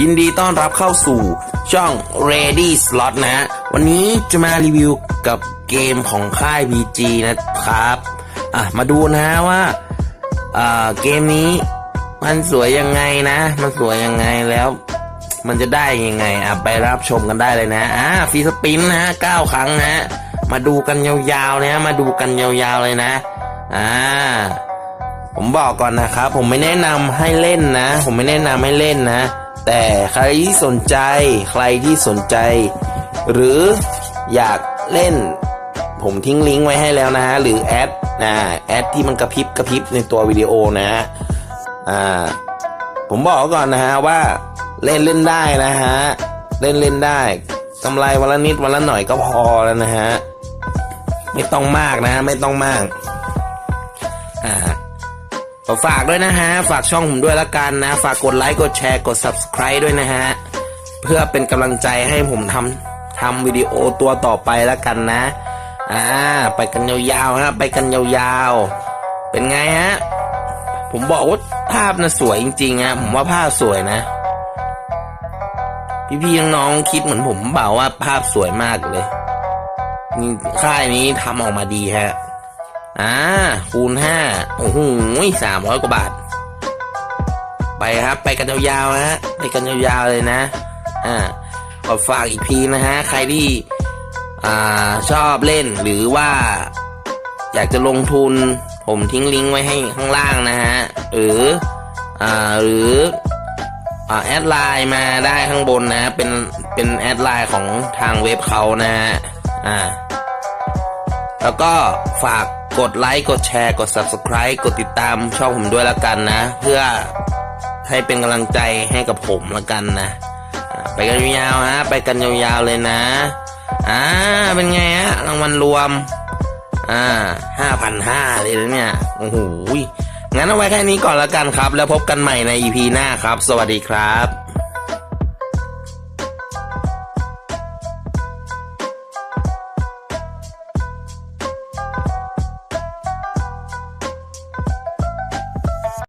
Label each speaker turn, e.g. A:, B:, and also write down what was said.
A: ยินดีต้อนรับเข้าสู่ช่อง Ready Slot นะฮะ วันนี้จะมารีวิวกับเกมของค่าย BG นะครับ อะ มาดูนะฮะว่าอ่าเกมนี้มันสวยยังไงนะ มันสวยยังไงแล้ว มันจะได้ยังไง อะ ไปรับชมกันได้เลยนะ อ่าฟรีสปินนะฮะเก้าครั้งนะ มาดูกันยาวๆนะฮะมาดูกันยาวๆเลยนะ อ่าผมบอกก่อนนะครับ ผมไม่แนะนำให้เล่นนะ ผมไม่แนะนำให้เล่นนะ แต่ใครที่สนใจใครที่สนใจ หรืออยากเล่น ผมทิ้งลิงก์ไว้ให้แล้วนะฮะหรือแอดนะแอดที่มันกระพริบกระพริบในตัววิดีโอนะฮะอ่าผมบอกก่อนนะฮะว่าเล่นเล่นได้นะฮะเล่นเล่นได้กำไรวันละนิดวันละหน่อยก็พอแล้วนะฮะไม่ต้องมากนะ ไม่ต้องมากอ่า ฝากด้วยนะฮะ ฝากช่องผมด้วยละกันนะ ฝากกดไลค์กดแชร์กด subscribe ด้วยนะฮะ เพื่อเป็นกำลังใจให้ผมทำทำวิดีโอตัวต่อไปละกันนะ อ่า ไปกันยาวๆฮะ ไปกันยาวๆ เป็นไงฮะ ผมบอกว่าภาพน่ะสวยจริงๆฮะ ผมว่าภาพสวยนะ พี่ๆน้องๆคิดเหมือนผมเปล่าว่าภาพสวยมากเลย ค่ายนี้ทำออกมาดีฮะ อ่า คูณห้าโอ้โหสามร้อยกว่าบาท ไปครับ ไปกันยาวๆนะฮะ ไปกันยาวๆเลยนะ อ่าขอฝากอีกทีนะฮะ ใครที่ อ่า ชอบเล่นหรือว่า อยากจะลงทุน ผมทิ้งลิงก์ไว้ให้ข้างล่างนะฮะ หรือ อ่า หรืออ่าแอดไลน์มาได้ข้างบนนะ เป็น เป็นแอดไลน์ของทางเว็บเขานะฮะ อ่า แล้วก็ฝาก กดไลค์กดแชร์ กด subscribe กดติดตามช่องผมด้วยละกันนะ เพื่อให้เป็นกำลังใจให้กับผมละกันนะไปกันยาวๆฮะ ไปกันยาวๆเลยนะ อ่า เป็นไงฮะ รางวัลรวม อ่าห้าพันห้าเลยนะเนี่ย โอ้โห งั้นเอาไว้แค่นี้ก่อนละกันครับ แล้วพบกันใหม่ใน EP หน้าครับ สวัสดีครับ